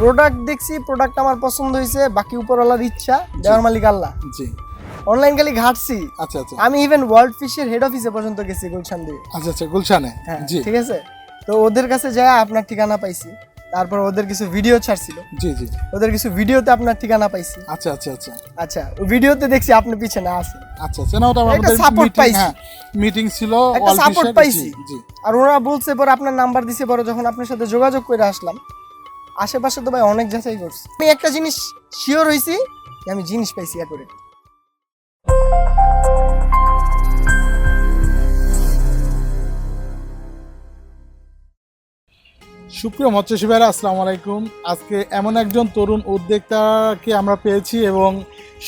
Product দেখছি product আমার পছন্দ হয়েছে বাকি উপরওয়ালার ইচ্ছা দেওয়ার মালিক আল্লাহ। জি। অনলাইন খালি ঘাটছি। আচ্ছা আচ্ছা। আমি ইভেন ওয়ার্ল্ড ফিশের হেড অফিসে পর্যন্ত গেছি গুলশান দিয়ে। আচ্ছা আচ্ছা গুলশানে? হ্যাঁ জি। ঠিক আছে? তো ওদের কাছে যায় আপনার ঠিকানা পাইছি। তারপর ওদের কিছু ভিডিও ছাড়ছিল। জি জি। ওদের কিছু ভিডিওতে আপনার ঠিকানা পাইছি। আচ্ছা আচ্ছা আচ্ছা। আচ্ছা ভিডিওতে দেখছি আপনি পিছনে আছে আচ্ছা আচ্ছা। না ওটা আমাদের মিটিং পাইছি। হ্যাঁ মিটিং ছিল একটা all পাইছি। জি, জি। আর ওরা বলছে পরে আপনার নাম্বার দিছে পরে যখন আপনার সাথে যোগাযোগ করে আসলাম আশেপাশে তো ভাই অনেক যাচাই করছি। আমি একটা জিনিস শিওর হয়েছি আমি জিনিস পাইছি করে। সুপ্রিয় মৎস্যশী ভাইরা আসসালামু আলাইকুম। আজকে এমন একজন তরুণ উদ্যোক্তাকে আমরা পেয়েছি এবং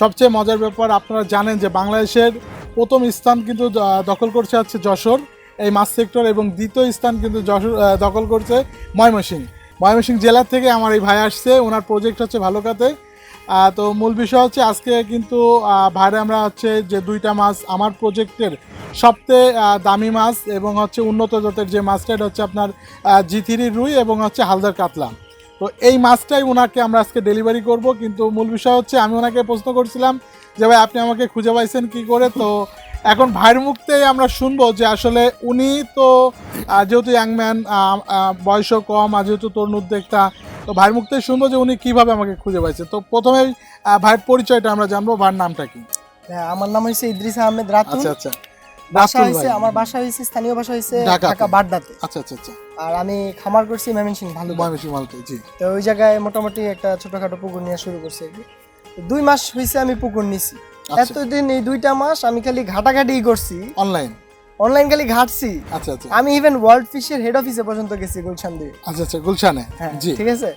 সবচেয়ে মজার ব্যাপার, আপনারা জানেন যে বাংলাদেশের প্রথম স্থান কিন্তু দখল করছে হচ্ছে যশোর। এই মাছ সেক্টর এবং দ্বিতীয় স্থান কিন্তু যশোর দখল করছে ময়মনসিংহ। ময়মনসিংহ জেলা থেকে আমার এই ভাই আসছে ওনার প্রজেক্ট হচ্ছে ভালোকাতে। আহ, তো মূল বিষয় হচ্ছে আজকে কিন্তু ভাইরে আমরা হচ্ছে যে দুইটা মাছ আমার প্রজেক্টের সবচেয়ে দামি মাছ এবং হচ্ছে উন্নত জাতের যে মাছটা এটা হচ্ছে আপনার জিথিরি রুই এবং হচ্ছে হালদার কাতলা। তো এই মাছটাই ওনাকে আমরা আজকে ডেলিভারি করব কিন্তু মূল বিষয় হচ্ছে আমি ওনাকে প্রশ্ন করছিলাম যে ভাই আপনি আমাকে খুঁজে পাইছেন কি করে? তো এখন ভাইয়ের মুখতেই আমরা শুনব যে আসলে উনি তো যেহেতু ইয়াংম্যান বয়সও কম আর যেহেতু তরুণ উদ্যোক্তা তো ভাইয়ের মুখতেই শুনব যে উনি কীভাবে আমাকে খুঁজে পাইছে। তো প্রথমেই ভাইয়ের পরিচয়টা আমরা জানব ভাইয়ের নামটা কি? হ্যাঁ আমার নাম হয়েছে ইদ্রিস আহমেদ রাতুল। আচ্ছা আচ্ছা। বাসা হয়েছে আমার বাসা হয়েছে স্থানীয় ভাষা হয়েছে ঢাকা। বাড্ডাতে। আচ্ছা আচ্ছা আচ্ছা। আর আমি খামার করছি ময়মনসিং ভালো ময়মনসিংহ মালতে জি। তো ওই জায়গায় মোটামুটি একটা ছোটখাটো পুকুর নিয়ে শুরু করছি দুই মাস হয়েছে আমি পুকুর নিছি। এতদিন এই দুইটা মাস আমি খালি ঘাটাঘাটি করছি। অনলাইন অনলাইন খালি ঘাটছি। আচ্ছা আচ্ছা। আমি ইভেন ওয়ার্ল্ড ফিশের হেড অফিসে পর্যন্ত গেছি গুলশান দিয়ে। আচ্ছা আচ্ছা গুলশানে? হ্যাঁ জি। ঠিক আছে?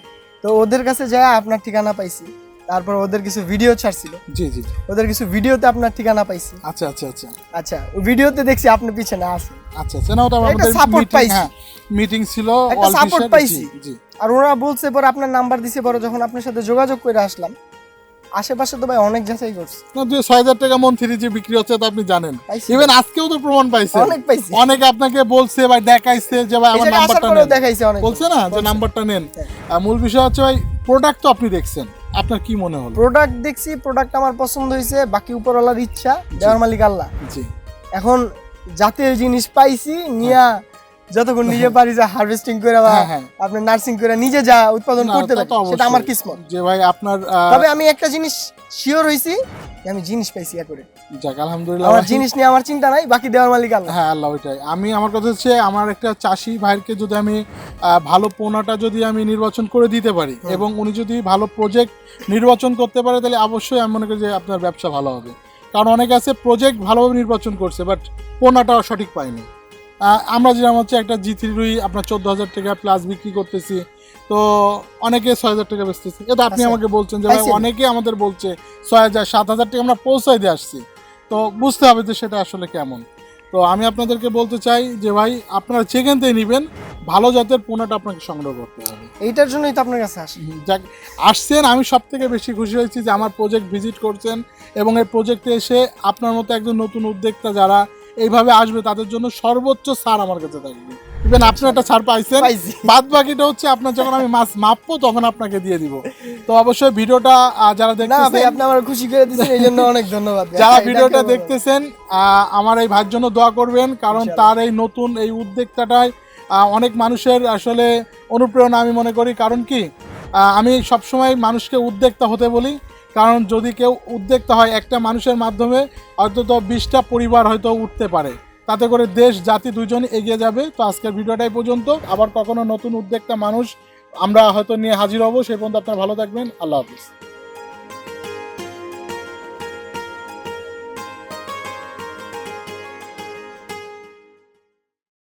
তো ওদের কাছে যায় আপনার ঠিকানা পাইছি। তারপর ওদের কিছু ভিডিও ছাড়ছিল। জি জি ওদের কিছু ভিডিওতে আপনার ঠিকানা পাইছি। আচ্ছা আচ্ছা আচ্ছা। আচ্ছা ভিডিওতে দেখছি আপনি পিছনে আছে আচ্ছা আচ্ছা। না ওটা আমাদের মিটিং পাইছি। হ্যাঁ মিটিং ছিল একটা all পাইছি। আর ওরা বলছে পরে আপনার নাম্বার দিছে পরে যখন আপনার সাথে যোগাযোগ করে আসলাম আশেপাশে তো ভাই অনেক যাচাই করছি। না যে ছয় হাজার টাকা মন থ্রি যে বিক্রি হচ্ছে তা আপনি জানেন। ইভেন আজকেও তো প্রমাণ পাইছে। অনেক পাইছি। অনেকে আপনাকে বলছে বা দেখাইছে যে ভাই আমার নাম্বারটা নেন। দেখাইছে অনেক। বলছে না যে নাম্বারটা নেন। হ্যাঁ। মূল বিষয় হচ্ছে ভাই প্রোডাক্ট তো আপনি দেখছেন। আপনার কি মনে হলো? প্রোডাক্ট দেখছি প্রোডাক্ট আমার পছন্দ হয়েছে বাকি উপরওয়ালার ইচ্ছা দেওয়ার মালিক আল্লাহ। জি। এখন জাতীয় জিনিস পাইছি নিয়া যতক্ষণ নিজে পারি যা হারভেস্টিং করে বা হ্যাঁ, হ্যাঁ। আপনি নার্সিং করে নিজে যা উৎপাদন করতে পারি সেটা আমার কিসমত। যে ভাই আপনার তবে আমি একটা জিনিস শিওর হয়েছি যে আমি জিনিস পাইছি করে। যাক আলহামদুলিল্লাহ। আমার জিনিস নিয়ে আমার চিন্তা নাই বাকি দেওয়ার মালিক আল্লাহ। হ্যাঁ আল্লাহ ওইটাই। আমি আমার কথা হচ্ছে আমার একটা চাষি ভাইকে যদি আমি ভালো পোনাটা যদি আমি নির্বাচন করে দিতে পারি এবং উনি যদি ভালো প্রজেক্ট নির্বাচন করতে পারে তাহলে অবশ্যই আমি মনে করি যে আপনার ব্যবসা ভালো হবে। কারণ অনেকে আছে প্রজেক্ট ভালোভাবে নির্বাচন করছে বাট পোনাটা সঠিক পায়নি। আমরা যেরকম হচ্ছে একটা জি থ্রি রুই আপনার চোদ্দ হাজার টাকা প্লাস বিক্রি করতেছি। তো অনেকে ছয় হাজার টাকা বেচতেছে। এটা আপনি আচ্ছা। আমাকে বলছেন যে ভাই? অনেকে আমাদের বলছে ছয় হাজার সাত হাজার টাকা আমরা পৌঁছাই দিয়ে আসছি। তো বুঝতে হবে যে সেটা আসলে কেমন। তো আমি আপনাদেরকে বলতে চাই যে ভাই আপনারা যেখান থেকে নেবেন ভালো জাতের পোনাটা আপনাকে সংগ্রহ করতে হবে। এইটার জন্যই তো আপনার কাছে আসি। যাক আসছেন আমি সব থেকে বেশি খুশি হয়েছি যে আমার প্রজেক্ট ভিজিট করছেন এবং এই প্রজেক্টে এসে আপনার মতো একজন নতুন উদ্যোক্তা যারা এইভাবে আসবে তাদের জন্য সর্বোচ্চ ছাড় আমার কাছে থাকবে। ইভেন আপনি একটা ছাড় পাইছেন বাদ বাকিটা হচ্ছে আপনার যখন আমি মাছ মাপবো তখন আপনাকে দিয়ে দিব। তো অবশ্যই ভিডিওটা যারা দেখতেছেন আপনি আমার খুশি করে দিয়েছেন এই জন্য অনেক ধন্যবাদ। যারা ভিডিওটা। দেখতেছেন আহ, আমার এই ভাইয়ের জন্য দোয়া করবেন কারণ তার এই নতুন এই উদ্যোক্তাটায় অনেক মানুষের আসলে অনুপ্রেরণা আমি মনে করি। কারণ কি? আহ, আমি সবসময় মানুষকে উদ্যোক্তা হতে বলি। কারণ যদি কেউ উদ্যোক্তা হয় একটা মানুষের মাধ্যমে, অন্তত বিশটা পরিবার হয়তো উঠতে পারে। তাতে করে দেশ, জাতি দুজন এগিয়ে যাবে। তো আজকের ভিডিওটাই পর্যন্ত। আবার কখনো নতুন উদ্যোক্তা মানুষ আমরা হয়তো নিয়ে হাজির হব। সেই পর্যন্ত আপনারা ভালো থাকবেন। আল্লাহ হাফিজ।